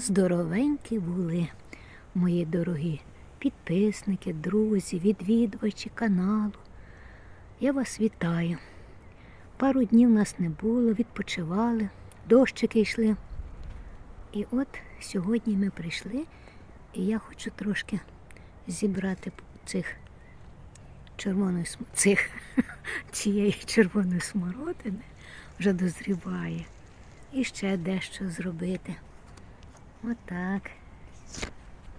здоровенькі були, мої дорогі підписники, друзі, відвідувачі каналу. Я вас вітаю. Пару днів нас не було, відпочивали, дощики йшли. І от сьогодні ми прийшли, і я хочу трошки зібрати цих червоної цих цієї червоної смородини вже дозріває. І ще дещо зробити. Отак.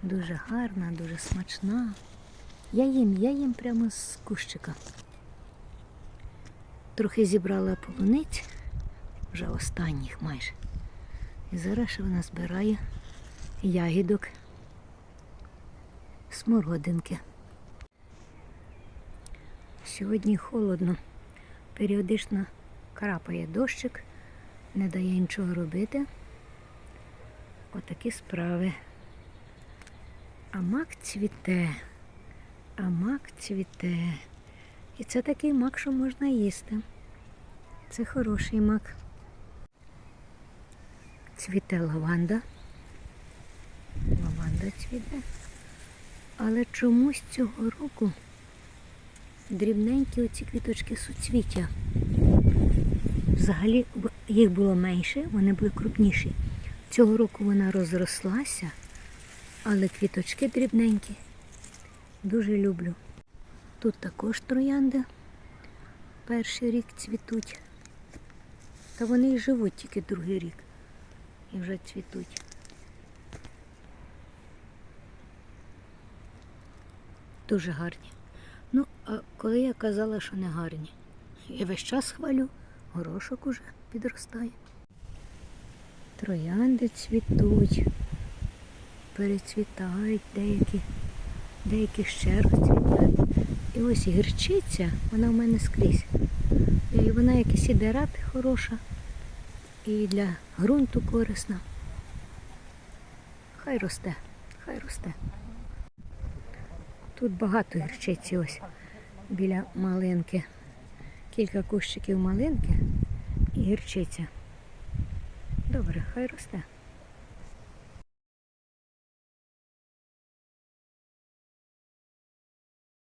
Дуже гарна, дуже смачна. Я їм, я їм прямо з кущика. Трохи зібрала полуниць, вже останніх майже. І зараз ще вона збирає ягідок, смородинки. Сьогодні холодно, періодично крапає дощик, не дає нічого робити. Отакі справи. А мак цвіте, а мак цвіте. І це такий мак, що можна їсти. Це хороший мак. Цвіте лаванда. Лаванда цвіте. Але чомусь цього року дрібненькі оці квіточки суцвіття. Взагалі їх було менше, вони були крупніші. Цього року вона розрослася, але квіточки дрібненькі. Дуже люблю. Тут також троянди перший рік цвітуть. Та вони і живуть тільки другий рік. І вже цвітуть. Дуже гарні. Ну, а коли я казала, що не гарні, я весь час хвалю, горошок уже підростає. Троянди цвітуть, перецвітають деякі, деякі ще розцвітають. І ось гірчиця, вона в мене скрізь. І вона як і сідерат хороша, і для ґрунту корисна. Хай росте, хай росте. Тут багато гірчиці ось біля малинки. Кілька кущиків малинки і гірчиця. Добре, хай росте.